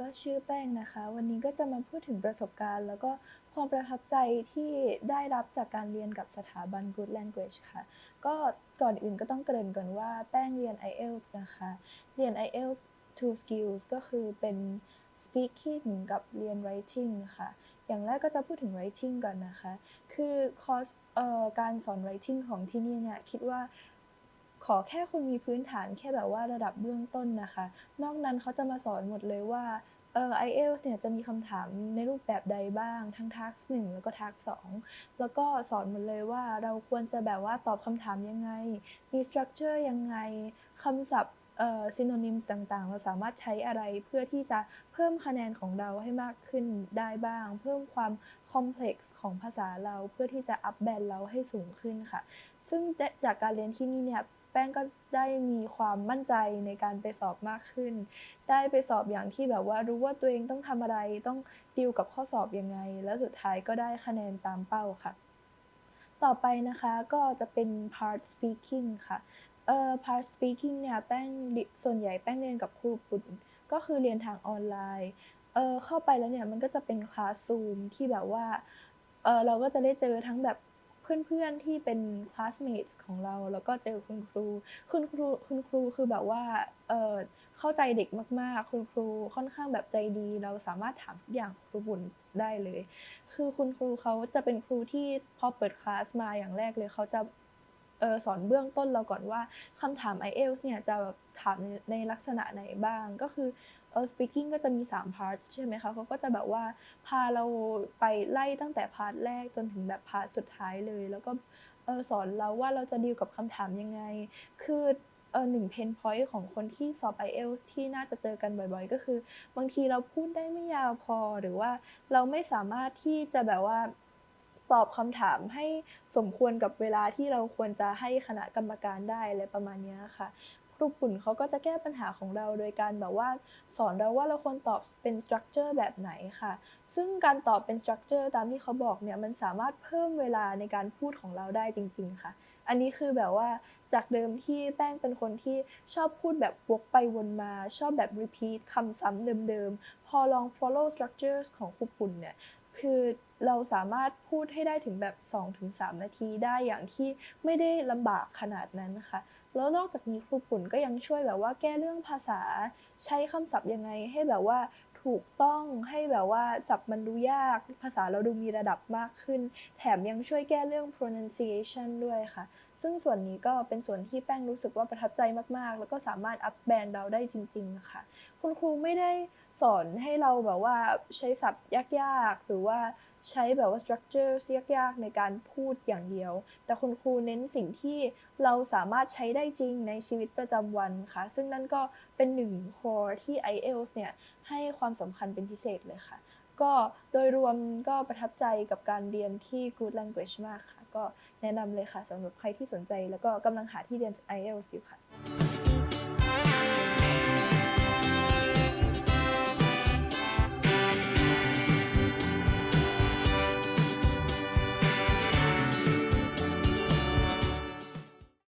ก็ชื่อแป้งนะคะ วันนี้ก็จะมาพูดถึงประสบการณ์ แล้วก็ความประทับใจที่ได้รับจากการเรียนกับสถาบัน Good Language ค่ะ ก็ก่อนอื่นก็ต้องเกริ่นก่อนว่าแป้งเรียน IELTS นะคะ เรียน IELTS two skills ก็คือเป็น speaking กับเรียน writing ค่ะ อย่างแรกก็จะพูดถึง writing ก่อนนะคะ คือคอร์สการสอน writing ของที่นี่เนี่ยคิดว่า ขอแค่คุณมีพื้นฐานแค่แบบว่าระดับเบื้องต้นนะคะ นอกนั้นเขาจะมาสอนหมดเลยว่าเออ IELTS เนี่ยจะมีคำถามในรูปแบบใดบ้าง ทั้งทักหนึ่งแล้วก็ทักสองแล้วก็สอนหมดเลยว่าเราควรจะแบบว่าตอบคำถามยังไง มีสตรัคเจอร์ยังไงคำศัพท์เอ่อ synonyms ต่างๆ เราสามารถใช้อะไรเพื่อที่จะเพิ่มคะแนนของเราให้มากขึ้นได้บ้าง เพิ่มความ complex ของภาษาเราเพื่อที่จะ up band เราให้สูงขึ้นค่ะ ซึ่งจากการเรียนที่นี่เนี่ย แป้งก็ได้มีความมั่นใจในการไปสอบมากขึ้น ได้ไปสอบอย่างที่แบบว่ารู้ว่าตัวเองต้องทำอะไรต้องดีลกับข้อสอบยังไง แล้วสุดท้ายก็ได้คะแนนตามเป้าค่ะ ต่อไปนะคะก็จะเป็น part speaking ค่ะเอ่อ part speaking เนี่ยแป้งส่วนใหญ่แป้งเรียนกับครูปุ่นก็คือเรียนทางออนไลน์เออเข้าไปแล้วเนี่ยมันก็จะเป็นคลาสซูมที่แบบว่าเออเราก็จะได้เจอทั้งแบบ เพื่อนๆที่เป็น classmates ของเรา แล้วก็เจอคุณครู คุณครูคุณครูคือแบบว่าเออเข้าใจเด็กมากๆ คุณครูค่อนข้างแบบใจดี เราสามารถถามทุกอย่างครูบุญได้เลย คือคุณครูเขาจะเป็นครูที่พอเปิดคลาสมาอย่างแรกเลยเขาจะ ออสอนเบื้องต้นเราก่อนว่าคำถาม IELTS เนี่ยจะแบบถามในลักษณะไหนบ้างก็คือเออ speaking ก็จะมี 3 parts ใช่ไหมคะเขาก็จะแบบว่าพาเราไปไล่ตั้งแต่พาร์ทแรกจนถึงแบบพาร์ทสุดท้ายเลย แล้วก็เออสอนเราว่าเราจะดีลกับคำถามยังไง คือเออหนึ่งเพนพอยต์ของคนที่สอบ IELTS ที่น่าจะเจอกันบ่อยๆ ก็คือ บางทีเราพูดได้ไม่ยาวพอหรือว่าเราไม่สามารถที่จะแบบว่า ตอบคำถามให้สมควรกับเวลาที่เราควรจะให้คณะกรรมการได้อะไรประมาณนี้ค่ะครูปุ่นเขาก็จะแก้ปัญหาของเราโดยการแบบว่า สอนเราว่าเราควรตอบเป็นสตรัคเจอร์แบบไหนค่ะ ซึ่งการตอบเป็นสตรัคเจอร์ตามที่เขาบอกเนี่ยมันสามารถเพิ่มเวลาในการพูดของเราได้จริง ๆ ค่ะ อันนี้คือแบบว่าจากเดิมที่แป้งเป็นคนที่ชอบพูดแบบวกไปวนมา ชอบแบบ repeat คำซ้ำเดิมๆ พอลอง follow structures ของครูปุ่นเนี่ย คือเราสามารถพูดให้ได้ถึงแบบ 2-3 นาทีได้อย่างที่ไม่ได้ลำบากขนาดนั้นนะคะแล้วนอกจากนี้ครูปุ่นก็ยังช่วยแบบว่าแก้เรื่องภาษาใช้คำศัพท์ยังไงให้แบบว่า ถูกต้องให้แบบว่าศัพท์มันดูยากภาษาเราดูมีระดับมากขึ้น แถมยังช่วยแก้เรื่อง pronunciation ด้วยค่ะ ซึ่งส่วนนี้ก็เป็นส่วนที่แป้งรู้สึกว่าประทับใจมากๆ แล้วก็สามารถอัพแบนเราได้จริงๆค่ะ คุณครูไม่ได้สอนให้เราแบบว่าใช้ศัพท์ยากๆ หรือว่าใช้แบบว่า structures ยากๆ ในการพูดอย่างเดียว แต่คุณครูเน้นสิ่งที่เราสามารถใช้ได้จริงในชีวิตประจำวันค่ะ ซึ่งนั่นก็เป็นหนึ่ง core ที่ IELTS เนี่ยให้ความสำคัญเป็นพิเศษเลยค่ะ ก็โดยรวมก็ประทับใจกับการเรียนที่ Good Language มากค่ะ ก็แนะนำเลยค่ะสำหรับใครที่สนใจ แล้วก็กำลังหาที่เรียน IELTS อยู่ค่ะ